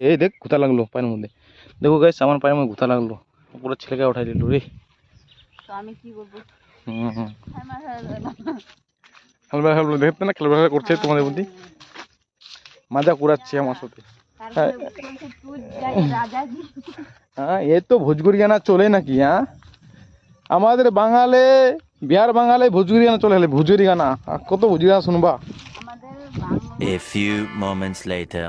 এই দেখ কোথা লাগল পায়ের মধ্যে। দেখো গাইস আমার পায়ের মধ্যে কোথা লাগল। পুরো ছেলেকে উঠাই দিল রে। তো আমি কি বলব? হুম হুম। আমার হয়ে গেল। হালবা হালবা দেখতে না খেলবা করছে তোমাদের বুদ্ধি মজা কুড়াচ্ছে আমার সাথে। রাজাজি হ্যাঁ এ তো ভোজপুরি গানা চলে নাকি হ্যাঁ? আমাদের বাঙালে বিহার বাঙালে ভোজপুরি গানা চলে হলে ভোজপুরি গানা আর কত ভোজপুরি গানা শুনবা A few moments later.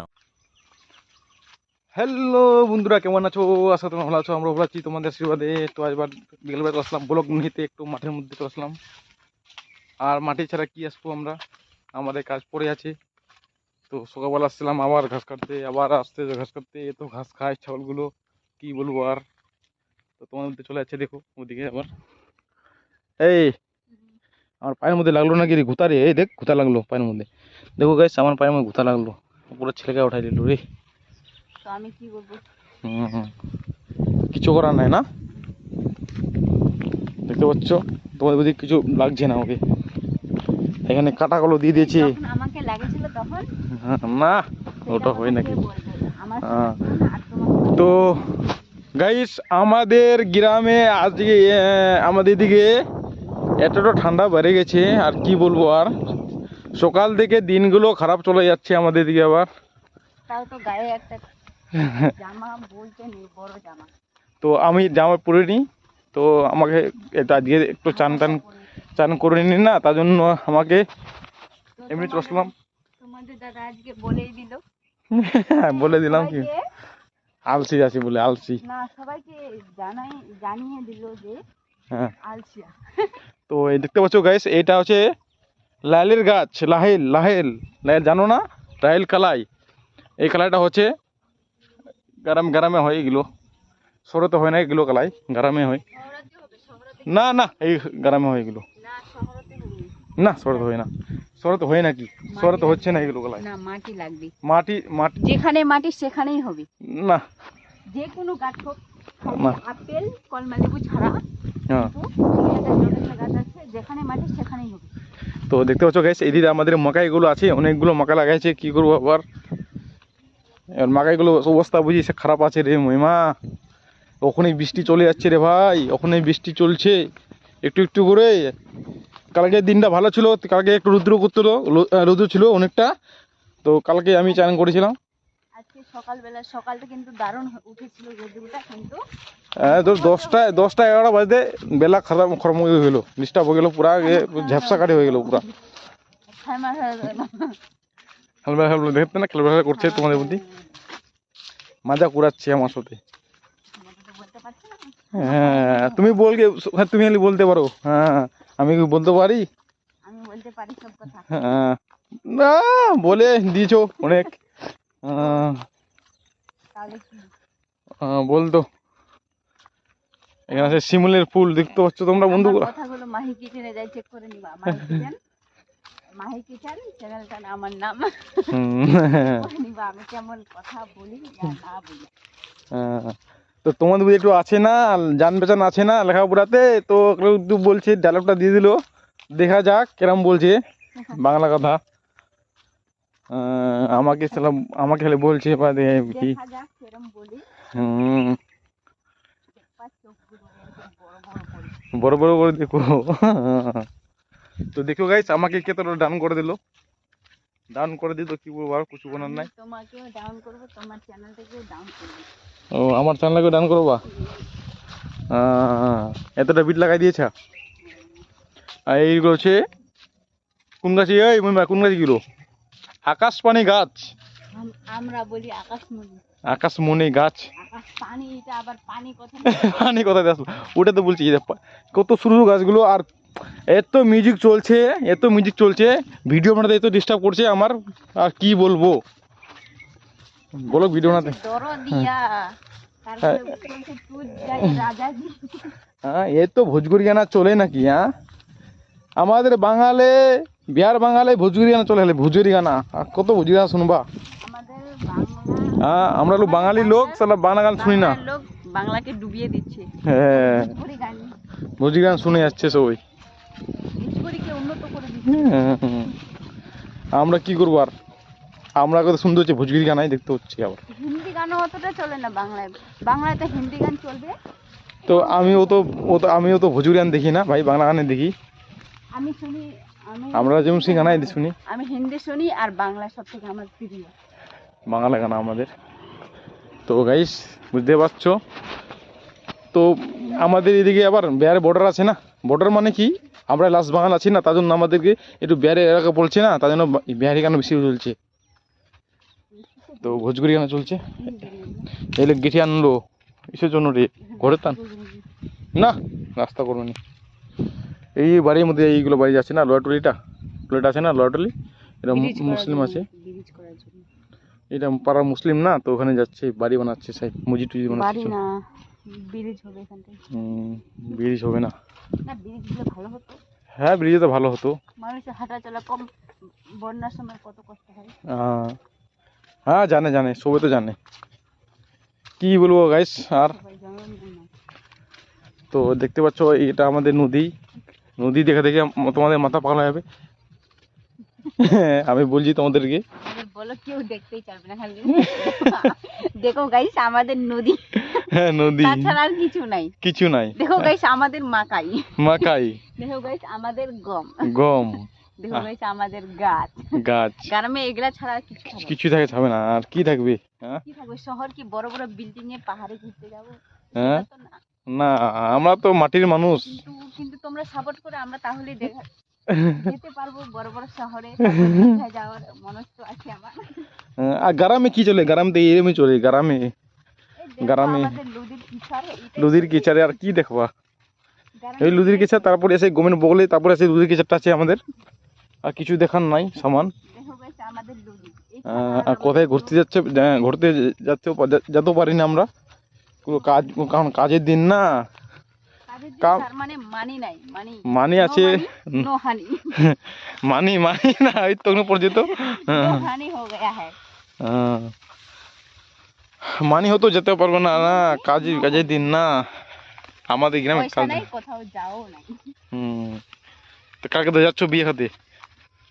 Hello বন্ধুরা, কেমন আছো? আশা তোমরা ভালো আছো আমরা ভালো আছি। তোমাদের আশীর্বাদে তো আজবার বিকেলবেলা চলে আসলাম ব্লক নিতে একটু মাঠের মধ্যে চলে আসলাম। আর মাটি ছাড়া কি আসব আমরা? আমাদের কাজ পড়ে আছে। তো সকালবেলা আসছিলাম, আবার ঘাস কাটতে, আবার আসতে ঘাস কাটতে। এ তো ঘাস খায় ছাগলগুলো, কি বলব আর? তো তোমার মধ্যে চলে যাচ্ছে, দেখো, ওদিকে আবার। এই, আমার পায়ের মধ্যে লাগল নাকি রে ঘুতা রে? এই দেখ ঘুতা লাগল পায়ের মধ্যে। দেখো গাইস আমার পায়ের মধ্যে ঘুতা লাগল। পুরো ছেলেকে উঠাই দিল রে। তো আমি কি। কিছু করার নাই না? দেখতে পাচ্ছ? তোমাদের বুঝি কিছু লাগছে না ওকে এখানে কাটাগুলো দিয়ে দিয়েছে। আমাকে লাগেছিল তখন? হ্যাঁ, না ওটা হয় নাকি? হ্যাঁ। তো গাইস আমাদের গ্রামে আজকে আমাদের দিকে এতটা ঠান্ডা বেড়ে গেছে আর কি বলব আর? সকাল থেকে দিনগুলো খারাপ চলে যাচ্ছে আমাদের দিকে আবার। তাও তো গায়ে একটা জামা বলতে নেই বড় জামা। তো আমি জামা পরে নিই তো আমাকে এটা আজকে একটু চান টান চান করে নি না তার জন্য আমাকে এমনি চসলাম তোমাদের দাদা আজকে বলেই দিল। বলে দিলাম কি? আলসি আছি বলে আলসি। না সবাইকে জানাই জানিয়ে দিল যে হ্যাঁ। আলসিয়া। তো এই দেখতে পাচ্ছ গাইস এটা হচ্ছে লাইলের গাছ লাহেল লাহেল। লাহেল জানো না? লাহেল কালাই। এই কালাইটা হচ্ছে গ্রাম গ্রামে হয় এগুলো। শহরে তো হয় না এগুলো কালাই গ্রামে হয়। না না এই গ্রামে হয় এগুলো। না শহরে তো হয় না। শহরে তো হয় নাকি শহরে তো হচ্ছে না এগুলো কালাই না মাটি লাগবে। মাটি মাটি। যেখানে মাটি সেখানেই হবে। না। যে কোনো গাছ হোক। আপেল ছাড়া হ্যাঁ। জলের গাছ আছে যেখানে মাটি সেখানেই হবে। তো দেখতে পাচ্ছ গাইস এদিকে আমাদের মকাইগুলো আছে অনেকগুলো মকা লাগাইছে কি করব আবার? এবার মাকাইগুলো অবস্থা বুঝি সে খারাপ আছে রে মহিমা। ওখানেই বৃষ্টি চলে যাচ্ছে রে ভাই ওখানেই বৃষ্টি চলছে। একটু একটু করে। কালকে দিনটা ভালো ছিল কালকে একটু রুদ্র করছিল রুদ্র ছিল অনেকটা। তো কালকে আমি চান করেছিলাম। আজকে সকালবেলা সকালটা কিন্তু দারুণ উঠেছিল রোদুটা কিন্তু হ্যাঁ দশটা দশটা এগারোটা বাজতে বেলা খারাপ খরম হয়ে গেলো। ডিস্টার্ব হয়ে গেলো পুরা ঝাপসা কাটে হয়ে গেলো পুরা। হয়ে দেখতে না খেলবা করছে তোমাদের বুদ্ধি মজা কুড়াচ্ছে আমার সাথে। হ্যাঁ তুমি বলকে হ্যাঁ তুমি খালি বলতে পারো। হ্যাঁ আমি কি বলতে পারি? হ্যাঁ। না বলে দিয়েছ অনেক। তাহলে বলতো। এখানে আছে শিমুলের ফুল দেখতে পাচ্ছ তোমরা বন্ধু কথাগুলো মাহি কিচেনে যাই চেক করে নিবা। মাহি কিচেন মাহি কিচেন চ্যানেলটা আমার নাম। আমি কেমন কথা বলি না বলি। তো তোমাদের বুঝি একটু আছে না জান বেচান আছে না লেখাপড়াতে? তো একটু বলছে ডায়লগটা দিয়ে দিল দেখা যাক কেরম বলছে বাংলা কথা। আমাকে সালাম আমাকে খালি বলছে বা কি। দেখা যাক সেরম বলি। হুম, বড় বড় করে দেখো। তো দেখো গাইস আমাকে কে তোর ডাউন করে দিল? ডাউন করে দিল কি বলব আর কিছু বলার নাই। তোমাকেও ডাউন করব তোমার চ্যানেলটাকেও ডাউন করব। ও আমার চ্যানেলকে ডাউন করবা? আহ, এতটা বিট লাগাই দিয়েছে? আর এইগুলো হচ্ছে কোন গাছ? এই মহিমা কোন গাছগুলো আকাশপানি গাছ। আম- আমরা বলি আকাশমণি। আকাশমণি গাছ। পানি এটা আবার পানি কথা পানি আসলো ওটা তো বলছি কত সরু গাছগুলো আর এত মিউজিক চলছে এত মিউজিক চলছে ভিডিও বানাতে এত ডিস্টার্ব করছে আমার আর কি বলব? বলো ভিডিও বানাতে। রাজাজি। হ্যাঁ এ তো ভোজপুরি গানা চলে নাকি হ্যাঁ? আমাদের বাঙালে বিহার বাঙালে ভোজপুরি গানা চলে হলে ভোজপুরি গানা আর কত ভোজপুরি গানা শুনবা হ্যাঁ আমরা লোক বাঙালি লোক সালা বাংলা গান শুনি না। বাংলাকে ডুবিয়ে দিচ্ছে। হ্যাঁ। ভোজপুরি গান শুনে যাচ্ছে সবাই। আমরা কি করব আর? আমরা কত শুনতে হচ্ছে ভোজপুরি গানাই দেখতে হচ্ছে আবার। হিন্দি গানও অতটা চলে না বাংলায়। বাংলায় তো হিন্দি গান চলবে। তো আমিও তো ও তো আমিও তো ভজুরিয়ান দেখি না ভাই বাংলা গানে দেখি। আমি শুনি আমি আমরা যেমন সিং গানাই শুনি। আমি হিন্দি শুনি আর বাংলা সব থেকে আমার প্রিয়। বাংলা গানা আমাদের। তো গাইস বুঝতে পারছ? তো আমাদের এদিকে আবার বিহারের বর্ডার আছে না? বর্ডার মানে কি? আমরা লাস্ট বাগান আছি না তার জন্য আমাদেরকে একটু বিহারে এলাকা বলছে না তার জন্য বিহারি গান বেশি চলছে? তো ভোজপুরি গান চলছে? এলে গেঠে আনলো কিসের জন্য রে? ঘরে তান না রাস্তা করবে না এই বাড়ির মধ্যে এইগুলো বাড়ি যাচ্ছে না লয়াটলিটা লয়াট আছে না লয়াটলি এটা মুসলিম আছে। এটা পাড়া মুসলিম না তো ওখানে যাচ্ছে বাড়ি বানাচ্ছে সাই মসজিদ টুজি বাড়ি বানাচ্ছে না ব্রিজ হবে এখান থেকে। হুম, ব্রিজ হবে না। না ব্রিজ দিলে ভালো হতো। হ্যাঁ ব্রিজে তো ভালো হতো। মানুষের হাঁটা চলা কম বন্যার সময় কত কষ্ট হয়। আহ, হ্যাঁ জানে জানে সবে তো জানে। কি বলব গাইস আর? সবাই জানেন না তো দেখতে পাচ্ছ এটা আমাদের নদী। নদী দেখে দেখে আম- তোমাদের মাথা পাগলা যাবে আমি বলছি তোমাদেরকে। আমাদের বলো কেউ দেখতেই চাইবে না খালি। দেখো গাইস আমাদের নদী। হ্যাঁ নদী। তাছাড়া আর কিছু নাই। কিছু নাই। দেখো গাইস আমাদের মাকাই। মাকাই। দেখো গাইস আমাদের গম। গম। দেখো গাইস আমাদের গাছ। গাছ। গ্রামে এগুলা ছাড়া আর কিছু কিছু থাকে থাকবে না। আর কি থাকবে? হ্যাঁ? কি থাকবে? শহর কি বড় বড় বিল্ডিং এ পাহাড়ে ঘুরতে যাব? হ্যাঁ? না। আমরা তো মাটির মানুষ। কিন্তু তোমরা সাপোর্ট করে আমরা তাহলে দেখা যেতে পারব বড় বড় শহরে। যাওয়ার মনস্থ আছে আমার। হ্যাঁ, আর গ্রামে কি চলে? গ্রামে তো এরমই চলে গ্রামে। গ্রামে- লুদির কিচারে আর কি দেখবা? এই লুদির কিচার তারপরে এসে গোমেন বগলে তারপরে এসে লুদির কিচারটা আছে আমাদের। আর কিছু দেখার নাই সামান। এই আর কোথায় ঘুরতে যাচ্ছে ঘুরতে যাচ্ছেও পা- যা- যেতেও পারি না আমরা। পুরো কাজ কারণ কাজের দিন না। মানে মানি আছে। মানি মানি না ওই তখন পর্যন্ত। হ্যাঁ। মানি হতো যেতে পারব না না কাজ কাজের দিন না। আমাদের গ্রামে কাজ নাই কোথাও যাও নাই। হুম। তো কালকে তো যাচ্ছ বিয়ে খাতে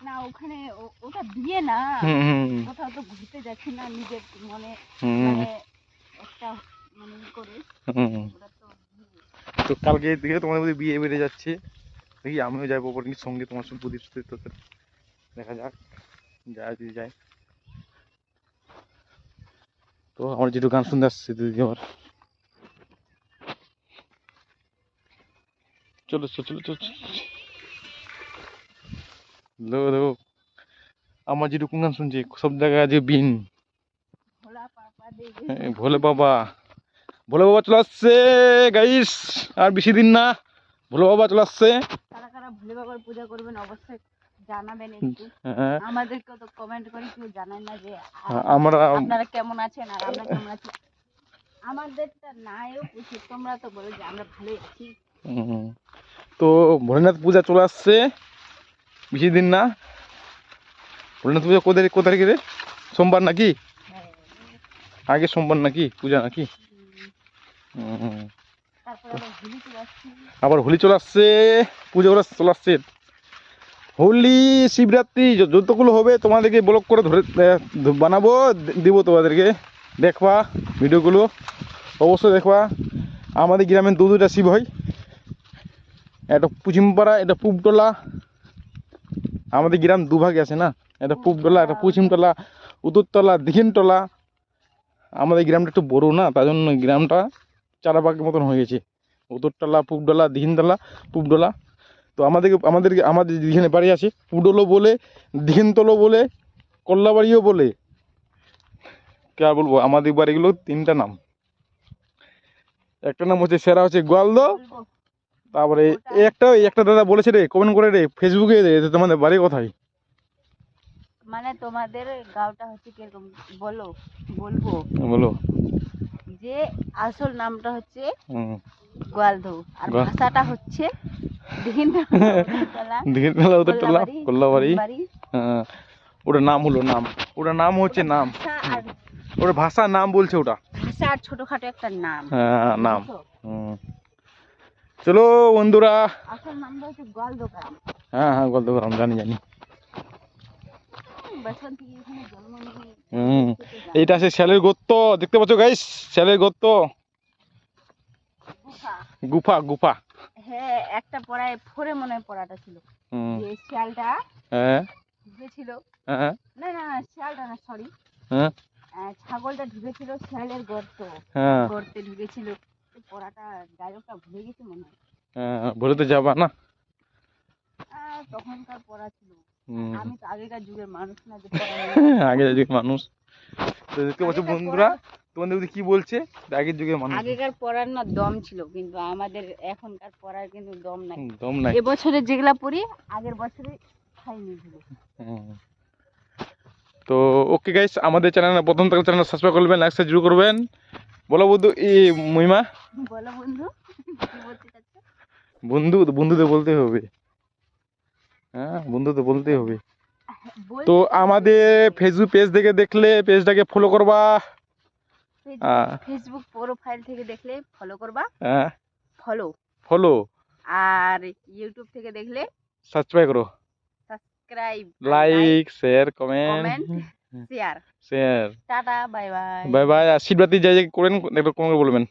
না ওখানে ওটা বিয়ে না। কোথাও তো ঘুরতে যাচ্ছি না নিজের মনে মানে একটা মানে করে। তো কালকে থেকে তোমাদের মধ্যে বিয়ে বেড়ে যাচ্ছে। দেখি আমিও যাব পরিণীর সঙ্গে তোমার সঙ্গে তোদের দেখা যাক। যা যদি যায়। তো আমার যেটু গান শুনতে আসছে দিদি আমার চলো চলো চলো। লো লো। আমার যেটুকু গান শুনছি সব জায়গায় আজকে বিন। হ্যাঁ, ভোলে বাবা। ভোলে বাবা চলে আসছে গাইস আর বেশি দিন না। ভোলে বাবা চলে আসছে। পূজা করবেন অবশ্যই জানাবেন একটু। আমাদেরকেও তো কমেন্ট করে কেউ জানায় না যে আমরা আপনারা কেমন আছেন আর আমরা কেমন আছি? আমাদেরটা নাইও পুষি তোমরা তো বলো যে আমরা ভালোই আছি। তো ভোলেনাথ পূজা চলে আসছে। বেশি দিন না। ভোলেনাথ পূজা কোথায় কোথায় তারিখে রে? সোমবার নাকি? হ্যাঁ। আগে সোমবার নাকি? পূজা নাকি? উম, হুম, তারপরে আবার হোলি চলে আসছি। আবার হোলি চলে আসছে। পুজো চলে আসছে। হোলি, শিবরাত্রি যতগুলো হবে তোমাদেরকে ব্লক করে ধরে বানাবো দিব তোমাদেরকে। দেখবা ভিডিওগুলো। অবশ্যই দেখবা। আমাদের গ্রামে দু দুটা শিব হয় একটা পুচিমপাড়া, এটা পুবটলা আমাদের গ্রাম দুভাগে আছে না? একটা পুবটলা একটা পুচিমতলা উত্তরতলা দিঘিনতলা আমাদের গ্রামটা একটু বড় না, তার জন্য গ্রামটা চারাবাগের মতন হয়ে গেছে। উত্তরতলা পূবডলা দিঘিনতলা পূবডলা। তো আমাদেরকে আমাদেরকে আমাদের যেখানে বাড়ি আছে পুডলো বলে দিঘিনতলো বলে কল্লাবাড়িও বলে। কে আর বলব আমাদের বাড়িগুলো তিনটা নাম। একটা নাম হচ্ছে সেরা হচ্ছে গোয়ালদো। তারপরে একটা একটা দাদা বলেছে রে কমেন্ট করে রে ফেসবুকে রে তোমাদের বাড়ি কোথায় মানে তোমাদের গাঁওটা হচ্ছে কীরকম? বলো বলব। বলো। যে আসল নামটা হচ্ছে হুম। গোয়ালধৌ আর ভাষাটা হচ্ছে দিন দিঘিনতলা উত্তরতলা কল্লাবাড়ি বাড়ি হ্যাঁ ওটার নাম হলো নাম। ওটার নাম হচ্ছে নাম। ওটা ভাষার নাম বলছে ওটা। ভাষা আর ছোটখাটো একটা নাম। হ্যাঁ নাম। হুম। চলো বন্ধুরা। আসল নামটা হচ্ছে গোয়ালধৌ হ্যাঁ হ্যাঁ গল্প করাম জানি জানি। হুম এইটা আছে শ্যালের গর্ত দেখতে পাচ্ছ গাইস শ্যালের গুফা। গুফা গুফা। হ্যাঁ একটা পড়ায় ফোরে মনে পড়াটা ছিল। যে শিয়ালটা হ্যাঁ। ঢুকেছিল হ্যাঁ। না না শিয়ালটা না সরি হ্যাঁ। ছাগলটা ঢুকেছিল শিয়ালের গর্ত। হ্যাঁ। গর্তে ঢুকেছিল পড়াটা গায়কটা ভুলে গেছে মনে হয়। হ্যাঁ বলে তো যাবা না। তখনকার পড়া ছিল। আমি তো আগেকার যুগের মানুষ না যে নেই। যুগের মানুষ। তো দেখতে পাচ্ছ বন্ধুরা? তোমাদের কি বলছে? আগের যুগের মানুষ। আগেকার পড়ার না দম ছিল কিন্তু আমাদের এখনকার পড়ার কিন্তু দম নাই। দম নাই। এবছরে যেগুলা পড়ি আগের বছরে খাইনি তো ওকে গাইস আমাদের চ্যানেল প্রথম থেকে চ্যানেল সাবস্ক্রাইব করবেন লাইক শুরু করবেন। বলো বন্ধু এই মহিমা। বলো বন্ধু বন্ধু বন্ধুদের বলতে হবে। হ্যাঁ বন্ধু তো বলতেই হবে। তো আমাদের ফেসবুক পেজ থেকে দেখলে পেজটাকে ফলো করবা। ফেসবুক- প্রোফাইল থেকে দেখলে ফলো করবা। হ্যাঁ। ফলো ফলো আর ইউটিউব থেকে দেখলে সাবস্ক্রাইব করো। Subscribe like share comment comment share share tata bye bye bye bye আশীর্বাদী যাই যাই করেন একটু কমে বলবেন।